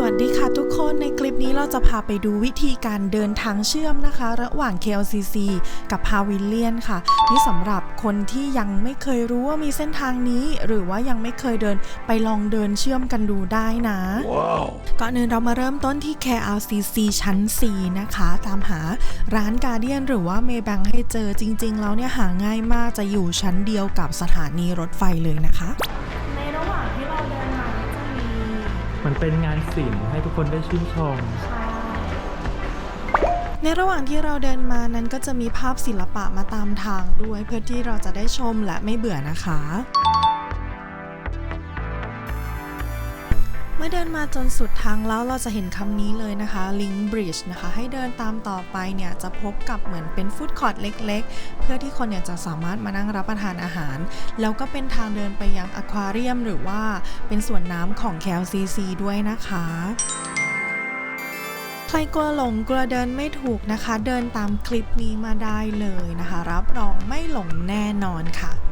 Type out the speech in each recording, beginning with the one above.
สวัสดีค่ะทุกคนในคลิปนี้เราจะพาไปดูวิธีการเดินทางเชื่อมนะคะ ระหว่าง KLCC กับพาวิลเลียนค่ะ นี่สำหรับคนที่ยังไม่เคยรู้ว่ามีเส้นทางนี้ หรือว่ายังไม่เคยเดินไปลองเดินเชื่อมกันดูได้นะก่อนอื่นเรามาเริ่มต้นที่ KLCC ชั้น 4 นะคะ ตามหาร้านการเดียนหรือว่าเมแบงให้เจอจริง ๆ แล้วเนี่ยหาง่ายมากจะอยู่ชั้นเดียวกับสถานีรถไฟเลยนะคะในระ มันเป็นงานศิลป์ให้ทุกคนได้ชื่นชม ในระหว่างที่เราเดินมานั้นก็จะมีภาพศิลปะมาตามทางด้วยเพื่อที่เราจะได้ชมและไม่เบื่อนะคะ เมื่อเดินมาจนสุดทางแล้วเราจะเห็นคำนี้เลยนะคะ Link Bridge นะคะ ให้เดินตามต่อไปเนี่ยจะพบกับเหมือนเป็นฟู้ดคอร์ทเล็กๆ เพื่อที่คนเนี่ยจะสามารถมานั่งรับประทานอาหาร แล้วก็เป็นทางเดินไปยังอควาเรียมหรือว่าเป็นสวนน้ำของ KLCC ด้วยนะคะใครกลัวหลงกลัวเดินไม่ถูกนะคะ เดินตามคลิปนี้มาได้เลยนะคะ รับรองไม่หลงแน่นอนค่ะ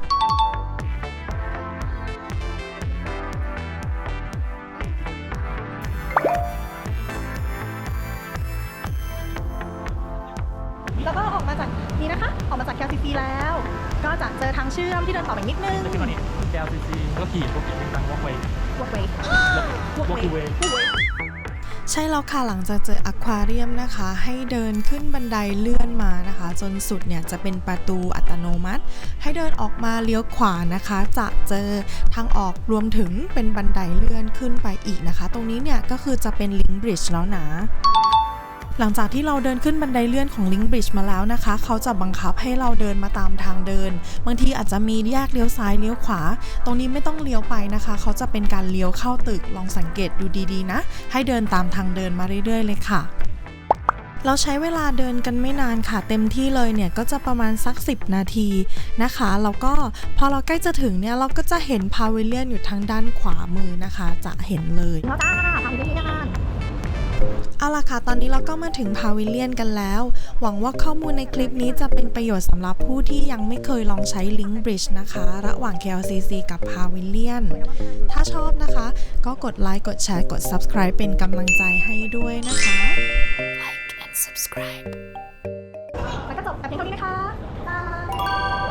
แล้วก็ออกมาจากนี้นะคะ ออกมาจาก KLCC แล้ว ก็จะเจอทางเชื่อมที่เดินต่อไปนิดนึงแล้วที่มานี้ JLCC ก็ขี่พวกขี่เป็นทางวอล์กเวย์ walkway วอล์กเวย์ใช่แล้วค่ะหลังจากเจออควาเรียมนะคะ ให้เดินขึ้นบันไดเลื่อนมานะคะ จนสุดเนี่ยจะเป็นประตูอัตโนมัติ ให้เดินออกมาเลี้ยวขวานะคะ จะเจอทางออกรวมถึงเป็นบันไดเลื่อนขึ้นไปอีกนะคะ ตรงนี้เนี่ยก็คือจะเป็นลิงบริดจ์แล้วนะ หลังจากที่เราเดินขึ้นบันไดเลื่อนของ Link Bridge มาแล้วนะคะ เขาจะบังคับให้เราเดินมาตามทางเดิน บางทีอาจจะมีแยกเลี้ยวซ้ายเลี้ยวขวา ตรงนี้ไม่ต้องเลี้ยวไปนะคะ เขาจะเป็นการเลี้ยวเข้าตึกลองสังเกตดูดีๆนะ ให้เดินตามทางเดินมาเรื่อยๆ เลยค่ะเราใช้เวลาเดินกันไม่นานค่ะ เต็มที่เลยเนี่ยก็จะประมาณสัก 10 นาทีนะคะแล้วก็พอเราใกล้จะถึงเนี่ยเราก็จะเห็นพาวิเลียนอยู่ทางด้านขวามือนะคะ จะเห็นเลย เอาล่ะค่ะ ตอนนี้เราก็มาถึงพาวิเลียนกันแล้ว หวังว่าข้อมูลในคลิปนี้จะเป็นประโยชน์สำหรับผู้ที่ยังไม่เคยลองใช้ลิงก์บริดจ์นะคะ ระหว่าง KLCC กับพาวิเลียน ถ้าชอบนะคะ ก็กดไลค์ กดแชร์ กด Subscribe เป็นกำลังใจให้ด้วยนะคะ Like and subscribe แล้วก็จบแต่เพียงเท่านี้นะคะบาย